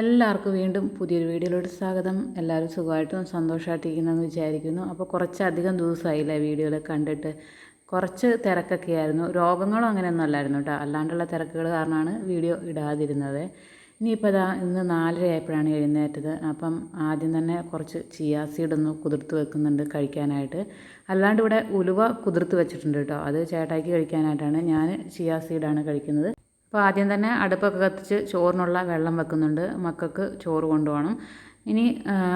എല്ലാവർക്കും വീണ്ടും പുതിയൊരു വീഡിയോയിലോട്ട് സ്വാഗതം. എല്ലാവരും സുഖമായിട്ടും സന്തോഷമായിട്ടിരിക്കുന്നതെന്ന് വിചാരിക്കുന്നു. അപ്പോൾ കുറച്ചധികം ദിവസമായില്ലേ വീഡിയോയിൽ കണ്ടിട്ട്. കുറച്ച് തിരക്കൊക്കെ ആയിരുന്നു രോഗങ്ങളും അങ്ങനെയൊന്നും അല്ലായിരുന്നു കേട്ടോ. അല്ലാണ്ടുള്ള തിരക്കുകൾ കാരണമാണ് വീഡിയോ ഇടാതിരുന്നത്. ഇനിയിപ്പോൾ ഇതാ ഇന്ന് നാലര ആയപ്പോഴാണ് എഴുന്നേറ്റത്. അപ്പം ആദ്യം തന്നെ കുറച്ച് ചിയാ സീഡൊന്ന് കുതിർത്ത് വെക്കുന്നുണ്ട് കഴിക്കാനായിട്ട്. അല്ലാണ്ട് ഇവിടെ ഉലുവ കുതിർത്ത് വെച്ചിട്ടുണ്ട് കേട്ടോ. അത് ചേട്ടായിക്ക് കഴിക്കാനായിട്ടാണ്. ഞാൻ ചിയാ സീഡാണ് കഴിക്കുന്നത്. അപ്പോൾ ആദ്യം തന്നെ അടുപ്പൊക്കെ കത്തിച്ച് ചോറിനുള്ള വെള്ളം വെക്കുന്നുണ്ട്. മക്കൾക്ക് ചോറ് കൊണ്ടുപോകണം. ഇനി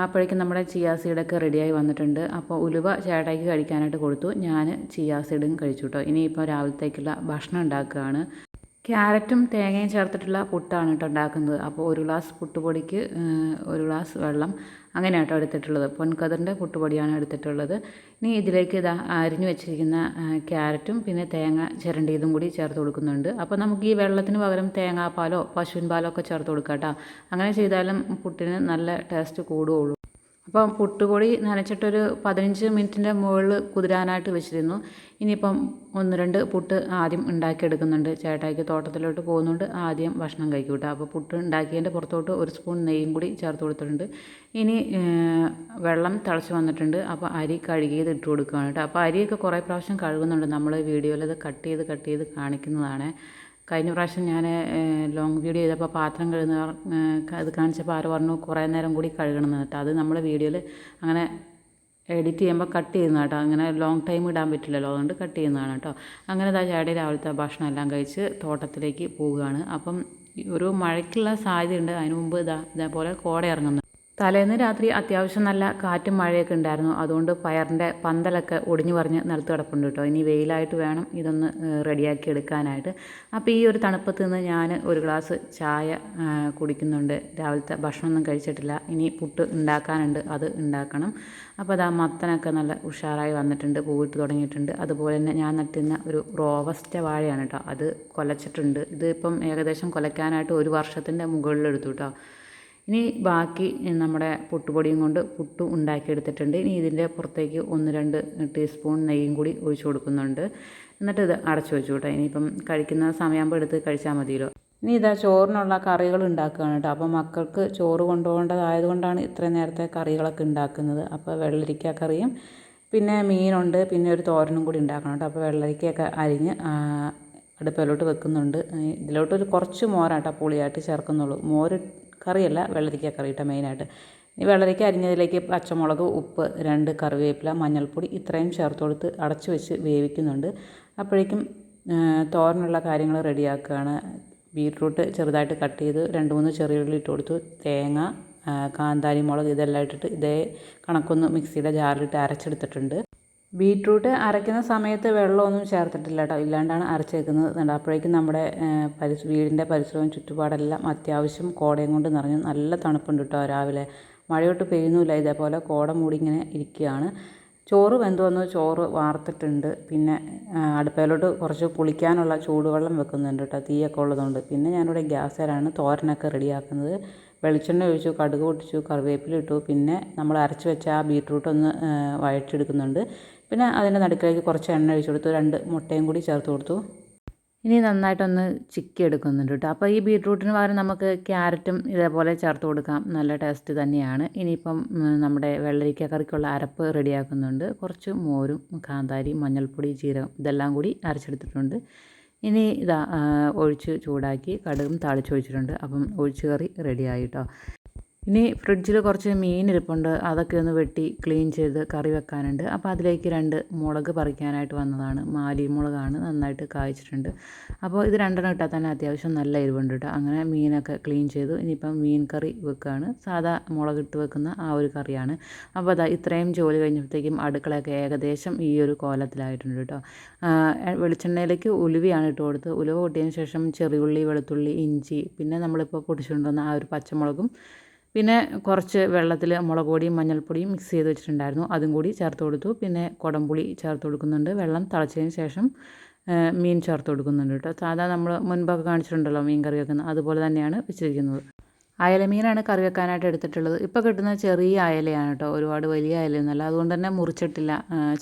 അപ്പോഴേക്കും നമ്മുടെ ചിയാ സീഡൊക്കെ റെഡിയായി വന്നിട്ടുണ്ട്. അപ്പോൾ ഉലുവ ചേട്ടായിക്ക് കഴിക്കാനായിട്ട് കൊടുത്തു. ഞാൻ ചിയാ സീഡും കഴിച്ചു കേട്ടോ. ഇനിയിപ്പോൾ രാവിലത്തേക്കുള്ള ഭക്ഷണം ഉണ്ടാക്കുകയാണ്. ക്യാരറ്റും തേങ്ങയും ചേർത്തിട്ടുള്ള പുട്ടാണ് കേട്ടോ ഉണ്ടാക്കുന്നത്. അപ്പോൾ ഒരു ഗ്ലാസ് പുട്ടുപൊടിക്ക് ഒരു ഗ്ലാസ് വെള്ളം അങ്ങനെയാണ് കേട്ടോ എടുത്തിട്ടുള്ളത്. പൊൻകതിറിന്റെ പുട്ടുപൊടിയാണ് എടുത്തിട്ടുള്ളത്. ഇനി ഇതിലേക്ക് ഇതാ അരിഞ്ഞു വെച്ചിരിക്കുന്ന ക്യാരറ്റും പിന്നെ തേങ്ങ ചിരണ്ടിയതും കൂടി ചേർത്ത് കൊടുക്കുന്നുണ്ട്. അപ്പോൾ നമുക്ക് ഈ വെള്ളത്തിന് പകരം തേങ്ങാപ്പാലോ പശുവിൻ പാലോ ഒക്കെ ചേർത്ത് കൊടുക്കാം കേട്ടോ. അങ്ങനെ ചെയ്താലും പുട്ടിന് നല്ല ടേസ്റ്റ് കൂടുകയുള്ളൂ. അപ്പം പുട്ടുപൊടി നനച്ചിട്ടൊരു പതിനഞ്ച് മിനിറ്റിന്റെ മുകളിൽ കുതിരാനായിട്ട് വെച്ചിരുന്നു. ഇനിയിപ്പം ഒന്ന് രണ്ട് പുട്ട് ആദ്യം ഉണ്ടാക്കിയെടുക്കുന്നുണ്ട്. ചേട്ടായിക്ക് തോട്ടത്തിലോട്ട് പോകുന്നുണ്ട്. ആദ്യം ഭക്ഷണം കഴിക്കും കേട്ടോ. അപ്പോൾ പുട്ട് ഉണ്ടാക്കിയതിന്റെ പുറത്തോട്ട് ഒരു സ്പൂൺ നെയ്യും കൂടി ചേർത്ത് കൊടുത്തിട്ടുണ്ട്. ഇനി വെള്ളം തിളച്ച് വന്നിട്ടുണ്ട്. അപ്പോൾ അരി കഴുകിയത് ഇട്ട് കൊടുക്കുകയാണ് കേട്ടോ. അപ്പോൾ അരിയൊക്കെ കുറേ പ്രാവശ്യം കഴുകുന്നുണ്ട്. നമ്മൾ വീഡിയോയിൽ അത് കട്ട് ചെയ്ത് കട്ട് ചെയ്ത് കാണിക്കുന്നതാണ്. കഴിഞ്ഞ പ്രാവശ്യം ഞാൻ ലോങ് വീഡിയോ ചെയ്തപ്പോൾ പാത്രം കഴുകുന്ന അത് കാണിച്ചപ്പോൾ ആര് പറഞ്ഞു കുറേ നേരം കൂടി കഴുകണം എന്ന് കേട്ടോ. അത് നമ്മൾ വീഡിയോയിൽ അങ്ങനെ എഡിറ്റ് ചെയ്യുമ്പോൾ കട്ട് ചെയ്യുന്ന കേട്ടോ അങ്ങനെ ലോങ് ടൈം ഇടാൻ പറ്റില്ലല്ലോ. അതുകൊണ്ട് കട്ട് ചെയ്യുന്നതാണ് കേട്ടോ അങ്ങനെ ഇതാ ചാടി രാവിലത്തെ ഭക്ഷണം എല്ലാം കഴിച്ച് തോട്ടത്തിലേക്ക് പോവുകയാണ്. അപ്പം ഒരു മഴയ്ക്കുള്ള സാധ്യതയുണ്ട്. അതിന് മുമ്പ് ഇതാ ഇതേപോലെ കോട തലേന്ന് രാത്രി അത്യാവശ്യം നല്ല കാറ്റും മഴയൊക്കെ ഉണ്ടായിരുന്നു. അതുകൊണ്ട് പയറിന്റെ പന്തലൊക്കെ ഒടിഞ്ഞു പറഞ്ഞ് നിലത്ത് കിടപ്പുണ്ട് കേട്ടോ. ഇനി വെയിലായിട്ട് വേണം ഇതൊന്ന് റെഡിയാക്കി എടുക്കാനായിട്ട്. അപ്പോൾ ഈ ഒരു തണുപ്പത്ത് നിന്ന് ഞാൻ ഒരു ഗ്ലാസ് ചായ കുടിക്കുന്നുണ്ട്. രാവിലത്തെ ഭക്ഷണമൊന്നും കഴിച്ചിട്ടില്ല. ഇനി പുട്ട് ഉണ്ടാക്കാനുണ്ട്. അത് ഉണ്ടാക്കണം. അപ്പോൾ അതാ മത്തനൊക്കെ നല്ല ഉഷാറായി വന്നിട്ടുണ്ട്. പൂവിട്ട് തുടങ്ങിയിട്ടുണ്ട്. അതുപോലെ തന്നെ ഞാൻ നട്ടുന്ന ഒരു റോവസ്റ്റ വാഴയാണ് കേട്ടോ. അത് കൊലച്ചിട്ടുണ്ട്. ഇതിപ്പം ഏകദേശം കൊലയ്ക്കാനായിട്ട് ഒരു വർഷത്തിന്റെ മുകളിലെടുത്തു കേട്ടോ. ഇനി ബാക്കി നമ്മുടെ പുട്ടുപൊടിയും കൊണ്ട് പുട്ട് ഉണ്ടാക്കിയെടുത്തിട്ടുണ്ട്. ഇനി ഇതിന്റെ പുറത്തേക്ക് ഒന്ന് രണ്ട് ടീസ്പൂൺ നെയ്യും കൂടി ഒഴിച്ചു കൊടുക്കുന്നുണ്ട്. എന്നിട്ട് ഇത് അടച്ചു വെച്ചു കേട്ടോ. ഇനിയിപ്പം കഴിക്കുന്ന സമയമാകുമ്പോൾ എടുത്ത് കഴിച്ചാൽ മതിയല്ലോ. ഇനി ഇതാ ചോറിനുള്ള കറികൾ ഉണ്ടാക്കുകയാണ് കേട്ടോ. അപ്പോൾ മക്കൾക്ക് ചോറ് കൊണ്ടുപോകേണ്ടതായതുകൊണ്ടാണ് ഇത്രയും നേരത്തെ കറികളൊക്കെ ഉണ്ടാക്കുന്നത്. അപ്പോൾ വെള്ളരിക്ക കറിയും പിന്നെ മീനുണ്ട് പിന്നെ ഒരു തോരനും കൂടി ഉണ്ടാക്കണം കേട്ടോ. അപ്പോൾ വെള്ളരിക്കയൊക്കെ അരിഞ്ഞ് അടുപ്പിലോട്ട് വെക്കുന്നുണ്ട്. ഇതിലോട്ടൊരു കുറച്ച് മോരാട്ടോ പുളിയായിട്ട് ചേർക്കുന്നുള്ളൂ. മോര് കറിയല്ല വെള്ളരിക്ക കറി മെയിനായിട്ട്. ഈ വെള്ളരിക്ക അരിഞ്ഞതിലേക്ക് പച്ചമുളക് ഉപ്പ് രണ്ട് കറിവേപ്പില മഞ്ഞൾപ്പൊടി ഇത്രയും ചേർത്ത് കൊടുത്ത് അടച്ചു വെച്ച് വേവിക്കുന്നുണ്ട്. അപ്പോഴേക്കും തോരനുള്ള കാര്യങ്ങൾ റെഡിയാക്കുകയാണ്. ബീട്രൂട്ട് ചെറുതായിട്ട് കട്ട് ചെയ്ത് രണ്ട് മൂന്ന് ചെറിയുള്ളി ഇട്ട് കൊടുത്തു. തേങ്ങ കാന്താരി മുളക് ഇതെല്ലാം ഇട്ടിട്ട് ഇതേ കണക്കൊന്ന് മിക്സിയുടെ ജാറിലിട്ട് അരച്ചെടുത്തിട്ടുണ്ട്. ബീട്രൂട്ട് അരയ്ക്കുന്ന സമയത്ത് വെള്ളമൊന്നും ചേർത്തിട്ടില്ല കേട്ടോ ഇല്ലാണ്ടാണ് അരച്ചേക്കുന്നത് കണ്ടോ. അപ്പോഴേക്കും നമ്മുടെ പരിസ വീടിന്റെ പരിസരവും ചുറ്റുപാടെല്ലാം അത്യാവശ്യം കോടയും കൊണ്ട് നിറഞ്ഞു. നല്ല തണുപ്പുണ്ട് കേട്ടോ രാവിലെ. മഴയോട്ട് പെയ്യുന്നില്ല ഇതേപോലെ കോട മൂടി ഇങ്ങനെ ഇരിക്കുകയാണ്. ചോറ് വെന്ത് വന്നു. ചോറ് വാർത്തിട്ടുണ്ട്. പിന്നെ അടുപ്പയിലോട്ട് കുറച്ച് കുളിക്കാനുള്ള ചൂടുവെള്ളം വെക്കുന്നുണ്ട് കേട്ടോ തീയൊക്കെ ഉള്ളതുകൊണ്ട്. പിന്നെ ഞാനിവിടെ ഗ്യാസിലാണ് തോരനൊക്കെ റെഡിയാക്കുന്നത്. വെളിച്ചെണ്ണ ഒഴിച്ചു കടുക് പൊട്ടിച്ചു കറിവേപ്പില ഇട്ടു. പിന്നെ നമ്മൾ അരച്ച് വെച്ച ആ ബീട്രൂട്ട് ഒന്ന് ആ, വഴറ്റിയെടുക്കുന്നുണ്ട്. പിന്നെ അതിന്റെ നടുക്കിലേക്ക് കുറച്ച് എണ്ണ ഒഴിച്ചു കൊടുത്തു. രണ്ട് മുട്ടയും കൂടി ചേർത്ത് കൊടുത്തു. ഇനി നന്നായിട്ടൊന്ന് ചിക്കി എടുക്കുന്നുണ്ട് കേട്ടോ. അപ്പോൾ ഈ ബീട്രൂട്ടിന് പകരം നമുക്ക് ക്യാരറ്റും ഇതേപോലെ ചേർത്ത് കൊടുക്കാം. നല്ല ടേസ്റ്റ് തന്നെയാണ്. ഇനിയിപ്പം നമ്മുടെ വെള്ളരിക്ക കറിക്കുള്ള അരപ്പ് റെഡിയാക്കുന്നുണ്ട്. കുറച്ച് മോരും കാന്താരി മഞ്ഞൾപ്പൊടി ജീരകം ഇതെല്ലാം കൂടി അരച്ചെടുത്തിട്ടുണ്ട്. ഇനി ഇതാ ഒഴിച്ച് ചൂടാക്കി കടുകും താളിച്ചൊഴിച്ചിട്ടുണ്ട് അപ്പം ഒഴിച്ച് കറി റെഡിയായി കേട്ടോ. ഇനി ഫ്രിഡ്ജിൽ കുറച്ച് മീൻ ഇരിപ്പുണ്ട് അതൊക്കെ ഒന്ന് വെട്ടി ക്ലീൻ ചെയ്ത് കറി വെക്കാനുണ്ട്. അപ്പോൾ അതിലേക്ക് രണ്ട് മുളക് പറിക്കാനായിട്ട് വന്നതാണ്. മാലി മുളകാണ് നന്നായിട്ട് കായ്ച്ചിട്ടുണ്ട്. അപ്പോൾ ഇത് രണ്ടെണ്ണം ഇട്ടാൽ തന്നെ അത്യാവശ്യം നല്ല എരിവുണ്ട് കേട്ടോ അങ്ങനെ മീനൊക്കെ ക്ലീൻ ചെയ്തു. ഇനിയിപ്പം മീൻ കറി വെക്കുകയാണ് സാധാ മുളകിട്ട് വെക്കുന്ന ആ ഒരു കറിയാണ്. അപ്പോൾ അതാ ഇത്രയും ജോലി കഴിഞ്ഞപ്പോഴത്തേക്കും അടുക്കളയൊക്കെ ഏകദേശം ഈ ഒരു കോലത്തിലായിട്ടുണ്ട് കേട്ടോ വെളിച്ചെണ്ണയിലേക്ക് ഉലുവിയാണ് ഇട്ട് കൊടുത്ത്. ഉലുവ കൂട്ടിയതിന് ശേഷം ചെറിയുള്ളി വെളുത്തുള്ളി ഇഞ്ചി പിന്നെ നമ്മളിപ്പോൾ പൊടിച്ചുകൊണ്ടുവന്ന ആ ഒരു പച്ചമുളകും പിന്നെ കുറച്ച് വെള്ളത്തിൽ മുളക് പൊടിയും മഞ്ഞൾപ്പൊടിയും മിക്സ് ചെയ്ത് വെച്ചിട്ടുണ്ടായിരുന്നു. അതും കൂടി ചേർത്ത് കൊടുത്തു. പിന്നെ കുടംപുളി ചേർത്ത് കൊടുക്കുന്നുണ്ട്. വെള്ളം തിളച്ചതിന് ശേഷം മീൻ ചേർത്ത് കൊടുക്കുന്നുണ്ട് കേട്ടോ. സാധാ നമ്മൾ മുൻപൊക്കെ കാണിച്ചിട്ടുണ്ടല്ലോ മീൻ കറി വെക്കുന്നത്. അതുപോലെ തന്നെയാണ് വെച്ചിരിക്കുന്നത്. അയല മീനാണ് കറി വെക്കാനായിട്ട് എടുത്തിട്ടുള്ളത്. ഇപ്പോൾ കിട്ടുന്ന ചെറിയ അയലയാണ് കേട്ടോ. ഒരുപാട് വലിയ അയലയൊന്നുമല്ല. അതുകൊണ്ട് തന്നെ മുറിച്ചിട്ടില്ല.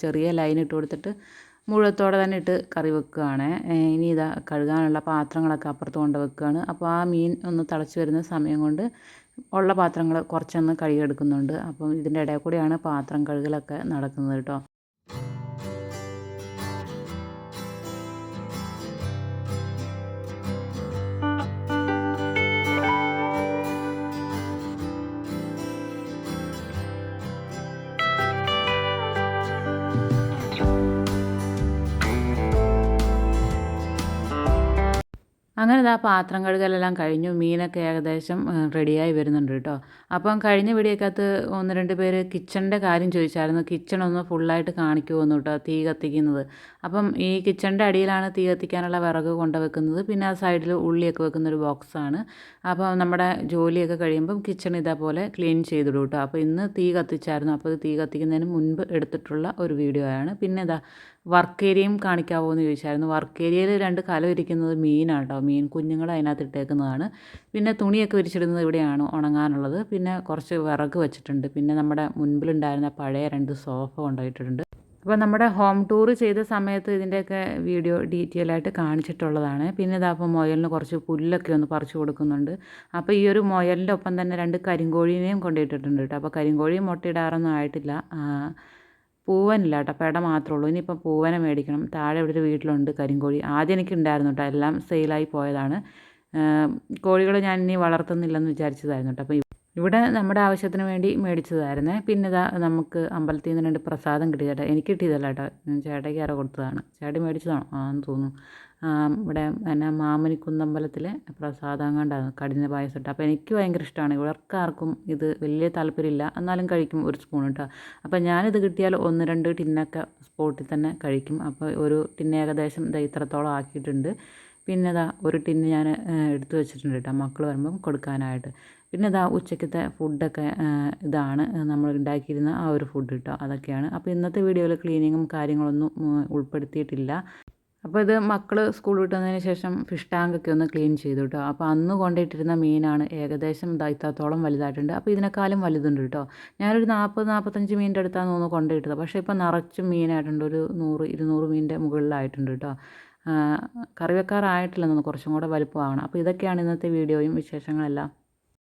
ചെറിയ ലൈൻ ഇട്ട് കൊടുത്തിട്ട് മുഴുവത്തോടെ തന്നെ ഇട്ട് കറി വെക്കുകയാണ്. ഇനി ഇതാ കഴുകാനുള്ള പാത്രങ്ങളൊക്കെ അപ്പുറത്ത് കൊണ്ട് വെക്കുകയാണ്. അപ്പോൾ ആ മീൻ ഒന്ന് തിളച്ച് വരുന്ന സമയം കൊണ്ട് ഉള്ള പാത്രങ്ങൾ കുറച്ചൊന്ന് കഴുകിയെടുക്കുന്നുണ്ട്. അപ്പം ഇതിന്റെ ഇടയിൽ കൂടെയാണ് പാത്രം കഴുകലൊക്കെ നടക്കുന്നത് കേട്ടോ. അങ്ങനെ ഇതാ പാത്രം കഴുകലെല്ലാം കഴിഞ്ഞു. മീനൊക്കെ ഏകദേശം റെഡിയായി വരുന്നുണ്ട് കേട്ടോ. അപ്പം കഴിഞ്ഞ വീഡിയോക്കകത്ത് ഒന്ന് രണ്ട് പേര് കിച്ചണിന്റെ കാര്യം ചോദിച്ചായിരുന്നു. കിച്ചൺ ഒന്ന് ഫുള്ളായിട്ട് കാണിക്കുമെന്ന് കേട്ടോ തീ കത്തിക്കുന്നത്. അപ്പം ഈ കിച്ചണിന്റെ അടിയിലാണ് തീ കത്തിക്കാനുള്ള വിറക് കൊണ്ടുവെക്കുന്നത്. പിന്നെ ആ സൈഡിൽ ഉള്ളിയൊക്കെ വെക്കുന്ന ഒരു ബോക്സാണ്. അപ്പം നമ്മുടെ ജോലിയൊക്കെ കഴിയുമ്പം കിച്ചൺ ഇതേപോലെ ക്ലീൻ ചെയ്തിടും കേട്ടോ. അപ്പോൾ ഇന്ന് തീ കത്തിച്ചായിരുന്നു. അപ്പോൾ തീ കത്തിക്കുന്നതിന് മുൻപ് എടുത്തിട്ടുള്ള ഒരു വീഡിയോ ആണ് പിന്നെ ഇതാ വർക്ക് ഏരിയയും കാണിക്കാവോ എന്ന് ചോദിച്ചായിരുന്നു. വർക്ക് ഏരിയയിൽ രണ്ട് കലം ഇരിക്കുന്നത് മീനാണ് കേട്ടോ. മീൻ കുഞ്ഞുങ്ങൾ അതിനകത്ത് ഇട്ടേക്കുന്നതാണ്. പിന്നെ തുണിയൊക്കെ വിരിച്ചിടുന്നത് ഇവിടെയാണ് ഉണങ്ങാനുള്ളത്. പിന്നെ കുറച്ച് വിറക് വെച്ചിട്ടുണ്ട്. പിന്നെ നമ്മുടെ മുൻപിലുണ്ടായിരുന്ന പഴയ രണ്ട് സോഫ കൊണ്ടുപോയിട്ടുണ്ട്. അപ്പോൾ നമ്മുടെ ഹോം ടൂർ ചെയ്ത സമയത്ത് ഇതിന്റെയൊക്കെ വീഡിയോ ഡീറ്റെയിൽ ആയിട്ട് കാണിച്ചിട്ടുള്ളതാണ്. പിന്നെ ഇതാ അപ്പോൾ മുയലിന് കുറച്ച് പുല്ലൊക്കെ ഒന്ന് പറിച്ചു കൊടുക്കുന്നുണ്ട്. അപ്പോൾ ഈ ഒരു മുയലിന്റെ ഒപ്പം തന്നെ രണ്ട് കരിങ്കോഴീനെയും കൊണ്ടുപോയിട്ടിട്ടുണ്ട് കേട്ടോ. അപ്പോൾ കരിങ്കോഴിയും മുട്ടയിടാറൊന്നും ആയിട്ടില്ല. പൂവനില്ല കേട്ടോ പെട മാത്രമേ ഉള്ളൂ ഇനിയിപ്പോൾ പൂവനെ മേടിക്കണം. താഴെ ഇവിടെ ഒരു വീട്ടിലുണ്ട് കരിങ്കോഴി. ആദ്യം എനിക്ക് ഉണ്ടായിരുന്നു കേട്ടോ എല്ലാം സെയിലായി പോയതാണ്. കോഴികൾ ഞാൻ ഇനി വളർത്തുന്നില്ലെന്ന് വിചാരിച്ചതായിരുന്നു കേട്ടോ അപ്പോൾ ഇവിടെ നമ്മുടെ ആവശ്യത്തിന് വേണ്ടി മേടിച്ചതായിരുന്നേ. പിന്നെ ഇതാ നമുക്ക് അമ്പലത്തിൽ നിന്ന് രണ്ട് പ്രസാദം കിട്ടി ചേട്ടാ എനിക്ക് കിട്ടിയതല്ല കേട്ടോ ചേട്ടയ്ക്ക് ആരോ കൊടുത്തതാണ്. ചേട്ടൻ മേടിച്ചതാണോ? ആന്ന് തോന്നുന്നു. ഇവിടെ എന്നാ മാമനിക്കുന്നമ്പലത്തിലെ പ്രസാദം കണ്ടാണ് കഠിന പായസം ഇട്ട് അപ്പോൾ എനിക്ക് ഭയങ്കര ഇഷ്ടമാണ് ഇവർക്കാർക്കും ഇത് വലിയ താല്പര്യമില്ല. എന്നാലും കഴിക്കും ഒരു സ്പൂൺ കേട്ടോ അപ്പോൾ ഞാനിത് കിട്ടിയാൽ ഒന്ന് രണ്ട് ടിന്നൊക്കെ സ്പോട്ടിൽ തന്നെ കഴിക്കും. അപ്പോൾ ഒരു ടിന്ന ഏകദേശം ഇത്രത്തോളം ആക്കിയിട്ടുണ്ട്. പിന്നെ ഇതാ ഒരു ടിന്ന് ഞാൻ എടുത്തു വെച്ചിട്ടുണ്ട് കേട്ടോ മക്കൾ വരുമ്പം കൊടുക്കാനായിട്ട്. പിന്നെ ഇതാ ഉച്ചക്കത്തെ ഫുഡൊക്കെ ഇതാണ് നമ്മൾ ഉണ്ടാക്കിയിരുന്ന ആ ഒരു ഫുഡ് കേട്ടോ അതൊക്കെയാണ്. അപ്പോൾ ഇന്നത്തെ വീഡിയോയിൽ ക്ലീനിങ്ങും കാര്യങ്ങളൊന്നും ഉൾപ്പെടുത്തിയിട്ടില്ല. അപ്പോൾ ഇത് മക്കൾ സ്കൂൾ വിട്ടതിന് ശേഷം ഫിഷ് ടാങ്കൊക്കെ ഒന്ന് ക്ലീൻ ചെയ്തു കേട്ടോ അപ്പോൾ അന്ന് കൊണ്ടിട്ടിരുന്ന മീനാണ് ഏകദേശം ഇത്തത്തോളം വലുതായിട്ടുണ്ട്. അപ്പോൾ ഇതിനേക്കാളും വലുതുണ്ട് കേട്ടോ. ഞാനൊരു നാൽപ്പത് നാൽപ്പത്തഞ്ച് മീനിന്റെ അടുത്താണ് തോന്നുന്നു കൊണ്ടിട്ടത് പക്ഷേ ഇപ്പോൾ നിറച്ചും മീനായിട്ടുണ്ട്. ഒരു നൂറ് ഇരുന്നൂറ് മീനിന്റെ മുകളിലായിട്ടുണ്ട് കേട്ടോ. കറി വെക്കാറായിട്ടില്ലെന്ന് കുറച്ചും കൂടെ വലുപ്പമാവണം. അപ്പോൾ ഇതൊക്കെയാണ് ഇന്നത്തെ വീഡിയോയും വിശേഷങ്ങളെല്ലാം.